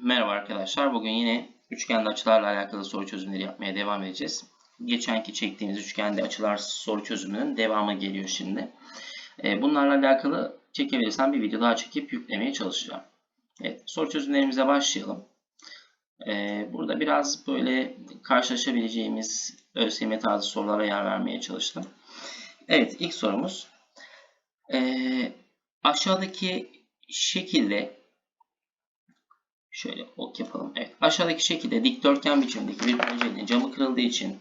Merhaba arkadaşlar. Bugün yine üçgenli açılarla alakalı soru çözümleri yapmaya devam edeceğiz. Geçenki çektiğimiz üçgenli açılar soru çözümünün devamı geliyor şimdi. Ee, Bunlarla alakalı çekebilirsem bir video daha çekip yüklemeye çalışacağım. Evet, soru çözümlerimize başlayalım. Ee, Burada biraz böyle karşılaşabileceğimiz ÖSYM tarzı sorulara yer vermeye çalıştım. Evet, ilk sorumuz. Ee, Aşağıdaki şekilde Şöyle ok yapalım. Evet. Aşağıdaki şekilde dikdörtgen biçimindeki bir pencerenin camı kırıldığı için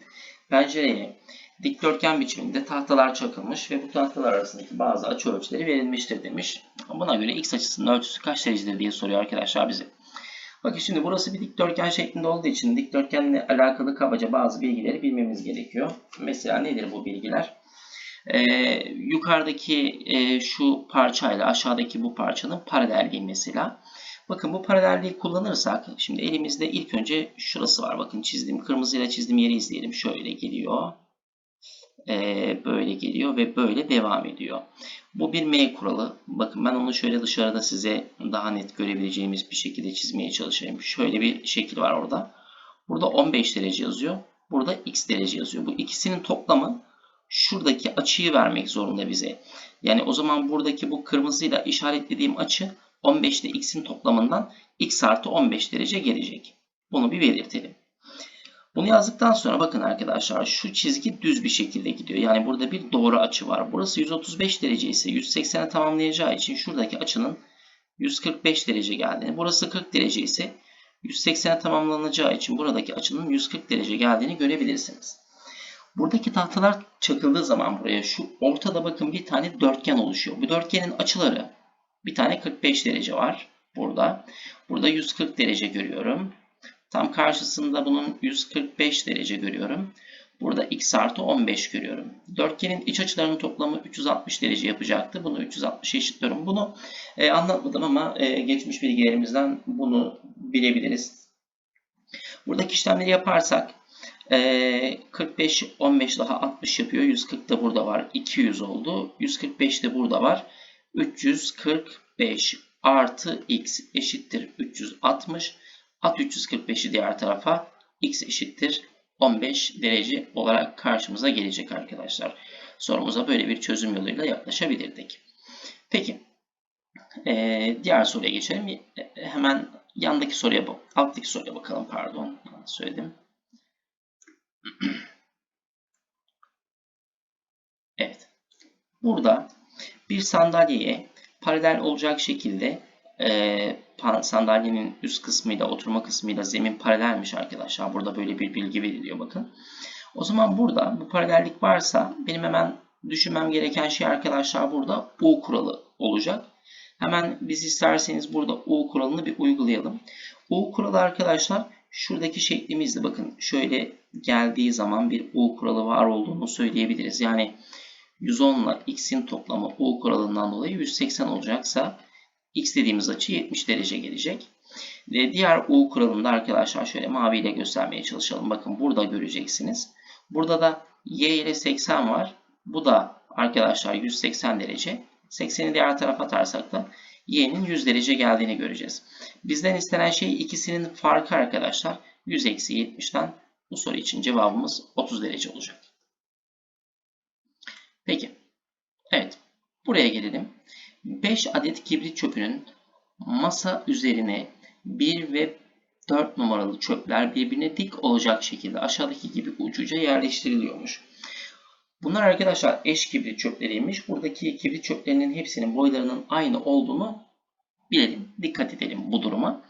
pencereye dikdörtgen biçiminde tahtalar çakılmış ve bu tahtalar arasındaki bazı açı ölçüleri verilmiştir demiş. Buna göre x açısının ölçüsü kaç derecedir diye soruyor arkadaşlar bize. Bakın şimdi burası bir dikdörtgen şeklinde olduğu için dikdörtgenle alakalı kabaca bazı bilgileri bilmemiz gerekiyor. Mesela nedir bu bilgiler? Ee, yukarıdaki e, şu parçayla aşağıdaki bu parçanın paralelliği mesela. Bakın bu paralelliği kullanırsak şimdi elimizde ilk önce şurası var. Bakın çizdiğim kırmızıyla çizdiğim yeri izleyelim. Şöyle geliyor. Ee, böyle geliyor ve böyle devam ediyor. Bu bir M kuralı. Bakın ben onu şöyle dışarıda size daha net görebileceğimiz bir şekilde çizmeye çalışayım. Şöyle bir şekil var orada. Burada 15 derece yazıyor. Burada x derece yazıyor. Bu ikisinin toplamı şuradaki açıyı vermek zorunda bize. Yani o zaman buradaki bu kırmızıyla işaretlediğim açı 15 ile x'in toplamından x artı 15 derece gelecek. Bunu bir belirtelim. Bunu yazdıktan sonra bakın arkadaşlar şu çizgi düz bir şekilde gidiyor. Yani burada bir doğru açı var. Burası 135 derece ise 180'e tamamlayacağı için şuradaki açının 145 derece geldiğini, burası 40 derece ise 180'e tamamlanacağı için buradaki açının 140 derece geldiğini görebilirsiniz. Buradaki tahtalar çakıldığı zaman buraya şu ortada bakın bir tane dörtgen oluşuyor. Bu dörtgenin açıları bir tane 45 derece var burada. Burada 140 derece görüyorum. Tam karşısında bunun 145 derece görüyorum. Burada x artı 15 görüyorum. Dörtgenin iç açılarının toplamı 360 derece yapacaktı. Bunu 360 eşitliyorum. Bunu e, anlatmadım ama e, geçmiş bilgilerimizden bunu bilebiliriz. Buradaki işlemleri yaparsak e, 45, 15 daha 60 yapıyor. 140 da burada var. 200 oldu. 145 de burada var. 345 artı x eşittir 360. At 345'i diğer tarafa x eşittir 15 derece olarak karşımıza gelecek arkadaşlar. Sorumuza böyle bir çözüm yoluyla yaklaşabilirdik. Peki. Ee, diğer soruya geçelim. Hemen yandaki soruya, alttaki soruya bakalım. Pardon. Söyledim. Evet. Burada bir sandalyeye paralel olacak şekilde e, sandalyenin üst kısmıyla oturma kısmıyla zemin paralelmiş arkadaşlar. Burada böyle bir bilgi veriliyor bakın. O zaman burada bu paralellik varsa benim hemen düşünmem gereken şey arkadaşlar burada U kuralı olacak. Hemen biz isterseniz burada U kuralını bir uygulayalım. U kuralı arkadaşlar şuradaki şeklimizle bakın şöyle geldiği zaman bir U kuralı var olduğunu söyleyebiliriz. Yani 110 ile x'in toplamı u kuralından dolayı 180 olacaksa x dediğimiz açı 70 derece gelecek. Ve diğer u kuralında arkadaşlar şöyle maviyle göstermeye çalışalım. Bakın burada göreceksiniz. Burada da y ile 80 var. Bu da arkadaşlar 180 derece. 80'i diğer tarafa atarsak da y'nin 100 derece geldiğini göreceğiz. Bizden istenen şey ikisinin farkı arkadaşlar. 100 eksi 70'ten bu soru için cevabımız 30 derece olacak. Peki. Evet. Buraya gelelim. 5 adet kibrit çöpünün masa üzerine 1 ve 4 numaralı çöpler birbirine dik olacak şekilde aşağıdaki gibi ucuca yerleştiriliyormuş. Bunlar arkadaşlar eş kibrit çöpleriymiş. Buradaki kibrit çöplerinin hepsinin boylarının aynı olduğunu bilelim. Dikkat edelim bu duruma.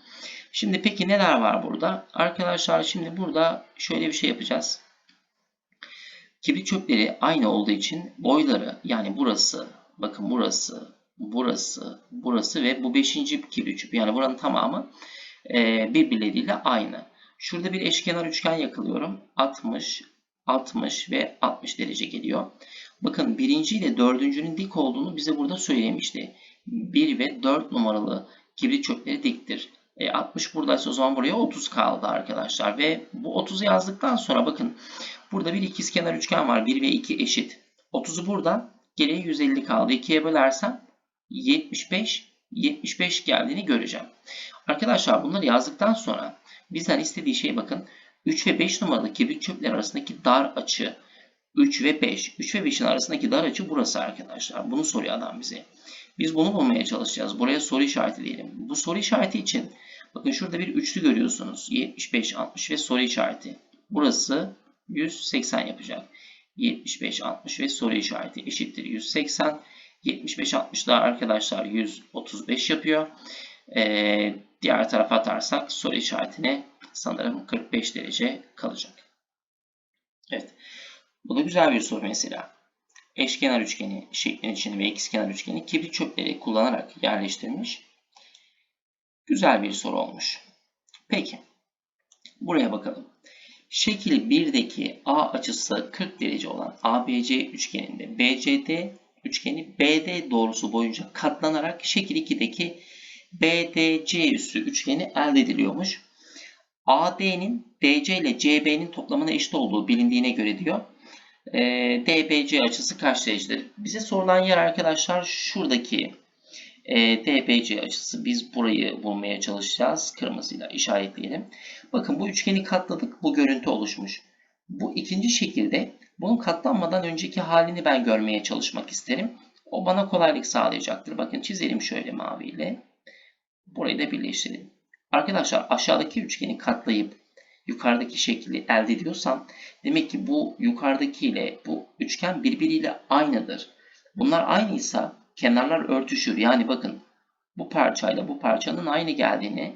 Şimdi peki neler var burada? Arkadaşlar şimdi burada şöyle bir şey yapacağız. Kibrit çöpleri aynı olduğu için boyları yani burası, bakın burası, burası, burası ve bu beşinci kibrit çöpü yani buranın tamamı e, birbirleriyle aynı. Şurada bir eşkenar üçgen yakılıyorum. 60, 60 ve 60 derece geliyor. Bakın birinci ile dördüncünün dik olduğunu bize burada söylemişti. 1 ve 4 numaralı kibrit çöpleri diktir. E, 60 buradaysa o zaman buraya 30 kaldı arkadaşlar. Ve bu 30'u yazdıktan sonra bakın burada bir ikizkenar üçgen var. 1 ve 2 eşit. 30'u burada. Geriye 150 kaldı. 2'ye bölersem 75 75 geldiğini göreceğim. Arkadaşlar bunları yazdıktan sonra bizden istediği şey bakın 3 ve 5 numaralı kibrit çöpler arasındaki dar açı 3 ve 5. 3 ve 5'in arasındaki dar açı burası arkadaşlar. Bunu soruyor adam bize. Biz bunu bulmaya çalışacağız. Buraya soru işareti diyelim. Bu soru işareti için bakın şurada bir üçlü görüyorsunuz. 75, 60 ve soru işareti. Burası 180 yapacak. 75, 60 ve soru işareti eşittir 180. 75, 60 daha arkadaşlar 135 yapıyor. Ee, diğer tarafa atarsak soru işaretine sanırım 45 derece kalacak. Evet. Bu da güzel bir soru mesela. Eşkenar üçgeni şeklin içini ve ikizkenar üçgeni kibrit çöpleri kullanarak yerleştirilmiş. Güzel bir soru olmuş. Peki. Buraya bakalım. Şekil 1'deki A açısı 40 derece olan ABC üçgeninde BCD üçgeni BD doğrusu boyunca katlanarak şekil 2'deki BDC üssü üçgeni elde ediliyormuş. AD'nin DC ile CB'nin toplamına eşit olduğu bilindiğine göre diyor. E, DBC açısı kaç derecedir? Bize sorulan yer arkadaşlar şuradaki e, DBC açısı. Biz burayı bulmaya çalışacağız. Kırmızıyla işaretleyelim. Bakın bu üçgeni katladık. Bu görüntü oluşmuş. Bu ikinci şekilde bunun katlanmadan önceki halini ben görmeye çalışmak isterim. O bana kolaylık sağlayacaktır. Bakın çizelim şöyle maviyle. Burayı da birleştirelim. Arkadaşlar aşağıdaki üçgeni katlayıp yukarıdaki şekli elde ediyorsam demek ki bu yukarıdaki ile bu üçgen birbiriyle aynıdır. Bunlar aynıysa kenarlar örtüşür. Yani bakın bu parçayla bu parçanın aynı geldiğini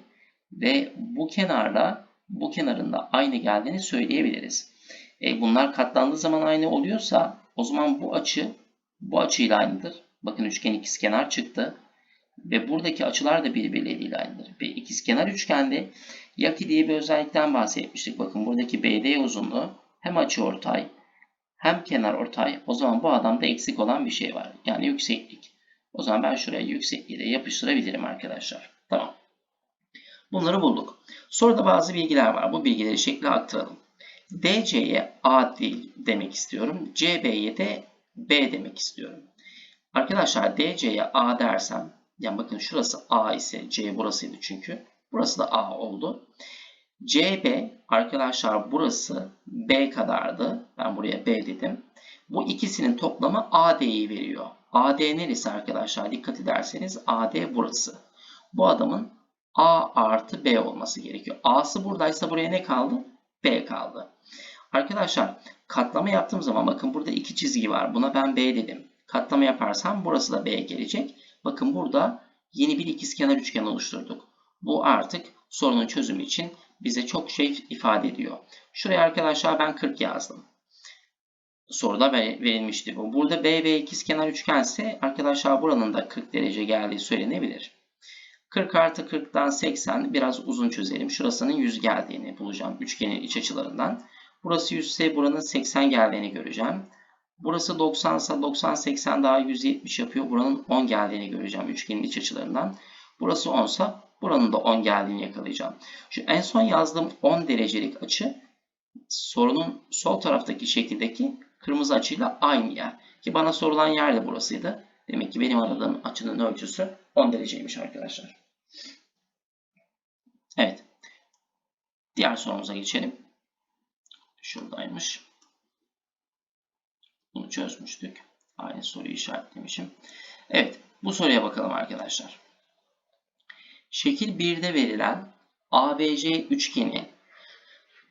ve bu kenarla bu kenarında aynı geldiğini söyleyebiliriz. E, bunlar katlandığı zaman aynı oluyorsa o zaman bu açı bu açıyla aynıdır. Bakın üçgen ikizkenar çıktı. Ve buradaki açılar da birbirleriyle aynıdır. Ve ikizkenar üçgende yaki diye bir özellikten bahsetmiştik. Bakın buradaki BD uzunluğu hem açı ortay hem kenar ortay. O zaman bu adamda eksik olan bir şey var. Yani yükseklik. O zaman ben şuraya yüksekliği de yapıştırabilirim arkadaşlar. Tamam. Bunları bulduk. Sonra da bazı bilgiler var. Bu bilgileri şekle aktaralım. DC'ye A demek istiyorum. CB'ye de B demek istiyorum. Arkadaşlar DC'ye A dersem yani bakın şurası A ise C burasıydı çünkü. Burası da A oldu. CB arkadaşlar burası B kadardı. Ben buraya B dedim. Bu ikisinin toplamı AD'yi veriyor. AD neresi arkadaşlar? Dikkat ederseniz AD burası. Bu adamın A artı B olması gerekiyor. A'sı buradaysa buraya ne kaldı? B kaldı. Arkadaşlar katlama yaptığım zaman bakın burada iki çizgi var. Buna ben B dedim. Katlama yaparsam burası da B gelecek. Bakın burada yeni bir ikizkenar üçgen oluşturduk. Bu artık sorunun çözümü için bize çok şey ifade ediyor. Şuraya arkadaşlar ben 40 yazdım. Soruda verilmişti bu. Burada B ve ikizkenar üçgense arkadaşlar buranın da 40 derece geldiği söylenebilir. 40 artı 40'dan 80 biraz uzun çözelim. Şurasının 100 geldiğini bulacağım üçgenin iç açılarından. Burası 100 ise buranın 80 geldiğini göreceğim. Burası 90 ise 90 80 daha 170 yapıyor. Buranın 10 geldiğini göreceğim üçgenin iç açılarından. Burası 10 ise buranın da 10 geldiğini yakalayacağım. Şu en son yazdığım 10 derecelik açı sorunun sol taraftaki şekildeki kırmızı açıyla aynı yer. Ki bana sorulan yer de burasıydı. Demek ki benim aradığım açının ölçüsü 10 dereceymiş arkadaşlar. Evet. Diğer sorumuza geçelim. Şuradaymış. Çözmüştük. Aynı soruyu işaretlemişim. Evet. Bu soruya bakalım arkadaşlar. Şekil 1'de verilen ABC üçgeni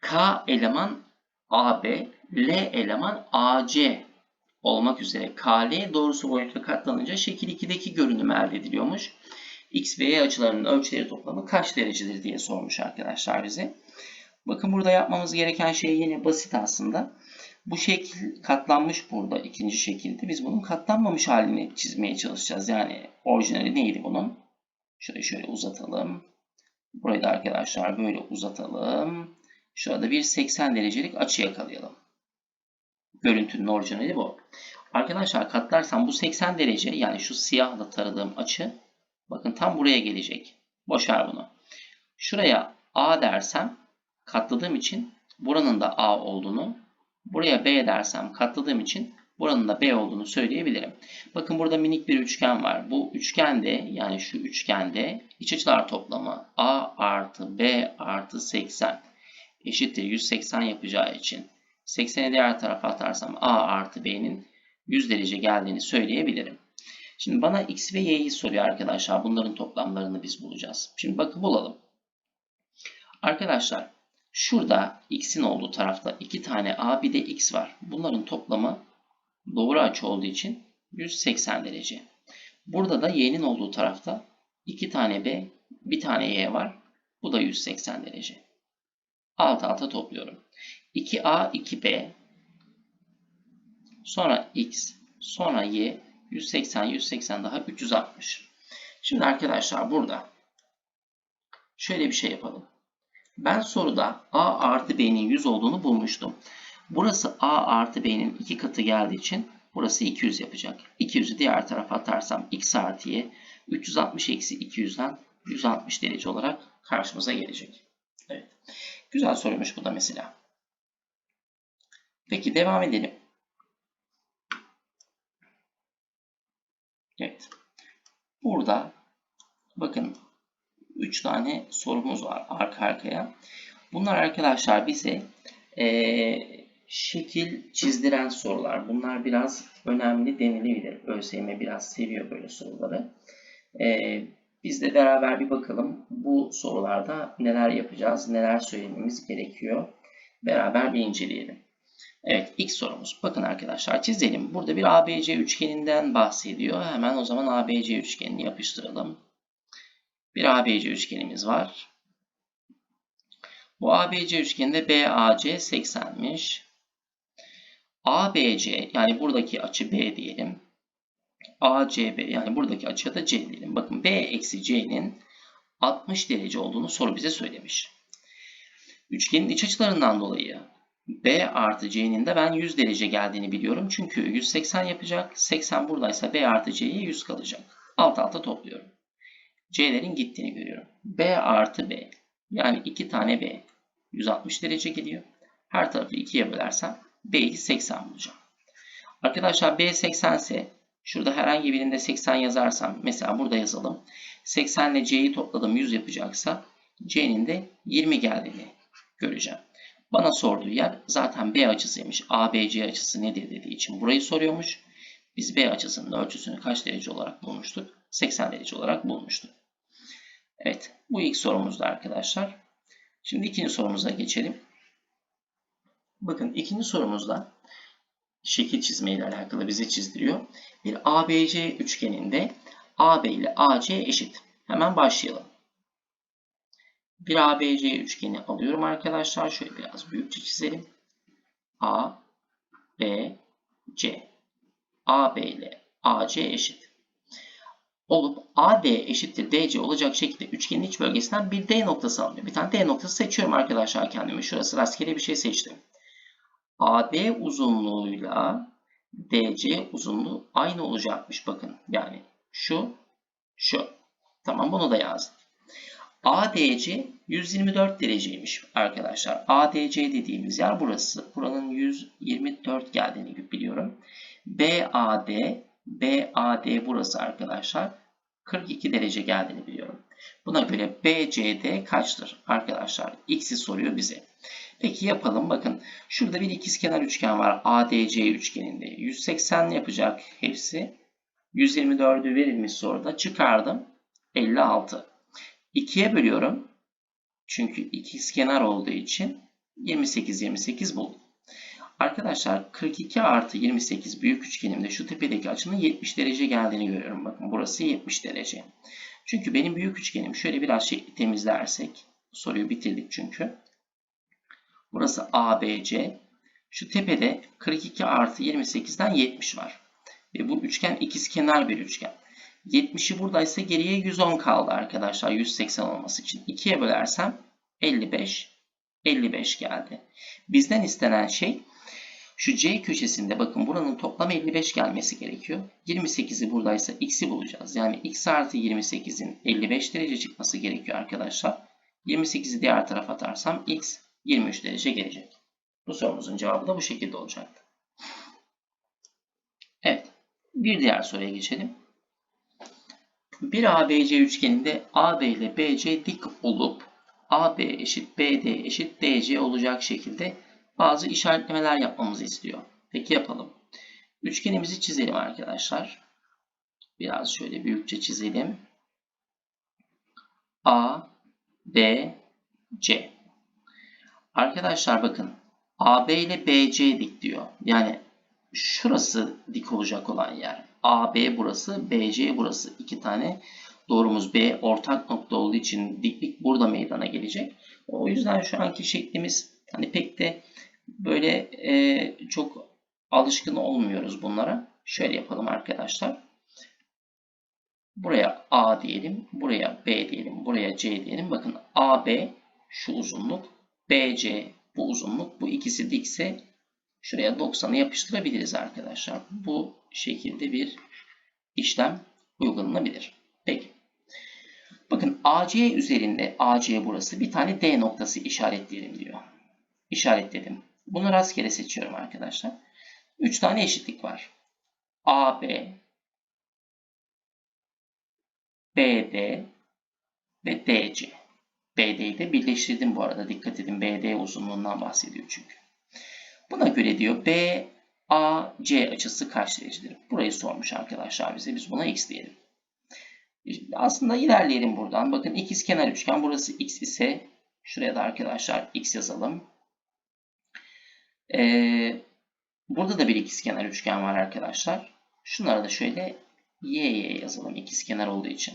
K eleman AB, L eleman AC olmak üzere KL doğrusu boyutlu katlanınca şekil 2'deki görünüm elde ediliyormuş. X ve Y açılarının ölçüleri toplamı kaç derecedir diye sormuş arkadaşlar bize. Bakın burada yapmamız gereken şey yine basit aslında. Bu şekil katlanmış burada ikinci şekilde. Biz bunun katlanmamış halini çizmeye çalışacağız. Yani orijinali neydi bunun? Şöyle şöyle uzatalım. Burayı da arkadaşlar böyle uzatalım. Şurada bir 80 derecelik açı yakalayalım. Görüntünün orijinali bu. Arkadaşlar katlarsam bu 80 derece yani şu siyahla taradığım açı bakın tam buraya gelecek. Boşver bunu. Şuraya A dersem katladığım için buranın da A olduğunu buraya B dersem katladığım için Buranın da B olduğunu söyleyebilirim. Bakın burada minik bir üçgen var. Bu üçgende yani şu üçgende iç açılar toplamı A artı B artı 80 eşittir 180 yapacağı için 80'i diğer tarafa atarsam A artı B'nin 100 derece geldiğini söyleyebilirim. Şimdi bana X ve Y'yi soruyor arkadaşlar. Bunların toplamlarını biz bulacağız. Şimdi bakın bulalım. Arkadaşlar şurada X'in olduğu tarafta iki tane A bir de X var. Bunların toplamı doğru açı olduğu için 180 derece. Burada da Y'nin olduğu tarafta iki tane B bir tane Y var. Bu da 180 derece. Alt alta topluyorum. 2A 2B sonra X sonra Y 180 180 daha 360. Şimdi arkadaşlar burada şöyle bir şey yapalım. Ben soruda A artı B'nin 100 olduğunu bulmuştum. Burası A artı B'nin 2 katı geldiği için burası 200 yapacak. 200'ü diğer tarafa atarsam X artı Y 360 eksi 200'den 160 derece olarak karşımıza gelecek. Evet. Güzel soruymuş bu da mesela. Peki devam edelim. Evet. Burada bakın 3 tane sorumuz var arka arkaya. Bunlar arkadaşlar bize e, şekil çizdiren sorular. Bunlar biraz önemli denilebilir. ÖSYM biraz seviyor böyle soruları. E, biz de beraber bir bakalım bu sorularda neler yapacağız, neler söylememiz gerekiyor. Beraber bir inceleyelim. Evet ilk sorumuz. Bakın arkadaşlar çizelim. Burada bir ABC üçgeninden bahsediyor. Hemen o zaman ABC üçgenini yapıştıralım. Bir ABC üçgenimiz var. Bu ABC üçgeninde BAC 80'miş. ABC yani buradaki açı B diyelim. ACB yani buradaki açıya da C diyelim. Bakın B eksi C'nin 60 derece olduğunu soru bize söylemiş. Üçgenin iç açılarından dolayı B artı C'nin de ben 100 derece geldiğini biliyorum. Çünkü 180 yapacak. 80 buradaysa B artı C'ye 100 kalacak. Alt alta topluyorum. C'lerin gittiğini görüyorum. B artı B. Yani 2 tane B. 160 derece geliyor. Her tarafı 2'ye bölersem B'yi 80 bulacağım. Arkadaşlar B 80 ise şurada herhangi birinde 80 yazarsam mesela burada yazalım. 80 ile C'yi topladım 100 yapacaksa C'nin de 20 geldiğini göreceğim. Bana sorduğu yer zaten B açısıymış. ABC açısı nedir dediği için burayı soruyormuş. Biz B açısının ölçüsünü kaç derece olarak bulmuştuk? 80 derece olarak bulmuştuk. Evet bu ilk sorumuzdu arkadaşlar. Şimdi ikinci sorumuza geçelim. Bakın ikinci sorumuzda şekil çizme ile alakalı bize çizdiriyor. Bir ABC üçgeninde AB ile AC eşit. Hemen başlayalım. Bir ABC üçgeni alıyorum arkadaşlar. Şöyle biraz büyükçe çizelim. A, B, C. AB ile AC eşit. Olup AD eşittir DC olacak şekilde üçgenin iç bölgesinden bir D noktası alınıyor. Bir tane D noktası seçiyorum arkadaşlar kendime. Şurası rastgele bir şey seçtim. AD uzunluğuyla DC uzunluğu aynı olacakmış bakın. Yani şu, şu. Tamam bunu da yazdım. ADC 124 dereceymiş arkadaşlar. ADC dediğimiz yer burası. Buranın 124 geldiğini biliyorum. BAD, BAD burası arkadaşlar. 42 derece geldiğini biliyorum. Buna göre BCD kaçtır arkadaşlar? X'i soruyor bize. Peki yapalım. Bakın şurada bir ikizkenar üçgen var. ADC üçgeninde. 180 yapacak hepsi. 124'ü verilmiş soruda çıkardım. 56. 2'ye bölüyorum. Çünkü ikizkenar olduğu için 28 28 buldum. Arkadaşlar 42 artı 28 büyük üçgenimde şu tepedeki açının 70 derece geldiğini görüyorum. Bakın burası 70 derece. Çünkü benim büyük üçgenim şöyle biraz şekli temizlersek soruyu bitirdik çünkü. Burası ABC. Şu tepede 42 artı 28'den 70 var. Ve bu üçgen ikizkenar bir üçgen. 70'i buradaysa geriye 110 kaldı arkadaşlar 180 olması için. 2'ye bölersem 55, 55 geldi. Bizden istenen şey şu C köşesinde bakın buranın toplam 55 gelmesi gerekiyor. 28'i buradaysa x'i bulacağız. Yani x artı 28'in 55 derece çıkması gerekiyor arkadaşlar. 28'i diğer tarafa atarsam x 23 derece gelecek. Bu sorumuzun cevabı da bu şekilde olacaktı. Bir diğer soruya geçelim. Bir ABC üçgeninde AB ile BC dik olup AB eşit BD eşit DC olacak şekilde bazı işaretlemeler yapmamızı istiyor. Peki yapalım. Üçgenimizi çizelim arkadaşlar. Biraz şöyle büyükçe çizelim. A, B, C. Arkadaşlar bakın AB ile BC dik diyor. Yani şurası dik olacak olan yer. AB burası, BC burası. İki tane doğrumuz B ortak nokta olduğu için diklik burada meydana gelecek. O yüzden şu anki şeklimiz hani pek de böyle e, çok alışkın olmuyoruz bunlara. Şöyle yapalım arkadaşlar. Buraya A diyelim, buraya B diyelim, buraya C diyelim. Bakın AB şu uzunluk, BC bu uzunluk. Bu ikisi dikse şuraya 90'ı yapıştırabiliriz arkadaşlar. Bu şekilde bir işlem uygulanabilir. Peki. Bakın AC üzerinde AC burası bir tane D noktası işaretleyelim diyor. İşaretledim. Bunu rastgele seçiyorum arkadaşlar. 3 tane eşitlik var. AB, BD ve DC. BD'yi de birleştirdim bu arada. Dikkat edin BD uzunluğundan bahsediyor çünkü. Buna göre diyor BAC açısı kaç derecedir? Burayı sormuş arkadaşlar bize. Biz buna x diyelim. Aslında ilerleyelim buradan. Bakın ikizkenar üçgen burası x ise şuraya da arkadaşlar x yazalım. Ee, burada da bir ikizkenar üçgen var arkadaşlar. Şunlara da şöyle y, y yazalım ikizkenar olduğu için.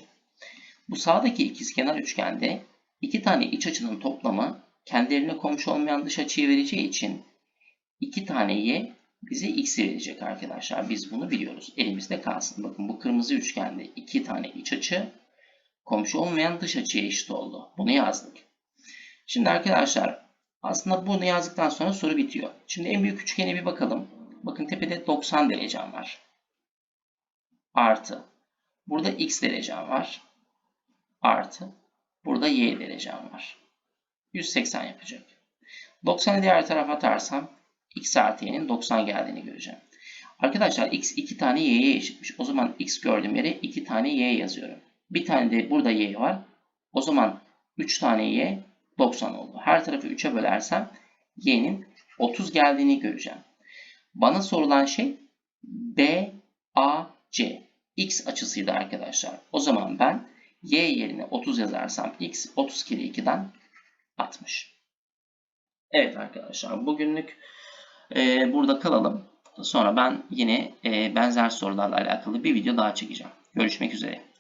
Bu sağdaki ikizkenar üçgende iki tane iç açının toplamı kendilerine komşu olmayan dış açıyı vereceği için iki tane y bize x'i verecek arkadaşlar. Biz bunu biliyoruz. Elimizde kalsın. Bakın bu kırmızı üçgende iki tane iç açı komşu olmayan dış açıya eşit oldu. Bunu yazdık. Şimdi arkadaşlar aslında bunu yazdıktan sonra soru bitiyor. Şimdi en büyük üçgene bir bakalım. Bakın tepede 90 derecem var. Artı. Burada x derecem var. Artı. Burada y derecem var. 180 yapacak. 90'ı diğer tarafa atarsam x artı y'nin 90 geldiğini göreceğim. Arkadaşlar x 2 tane y'ye eşitmiş. O zaman x gördüğüm yere 2 tane y yazıyorum. Bir tane de burada y var. O zaman 3 tane y 90 oldu. Her tarafı 3'e bölersem y'nin 30 geldiğini göreceğim. Bana sorulan şey B, A, C. X açısıydı arkadaşlar. O zaman ben y yerine 30 yazarsam x 30 kere 2'den 60. Evet arkadaşlar bugünlük e, burada kalalım. Sonra ben yine e, benzer sorularla alakalı bir video daha çekeceğim. Görüşmek üzere.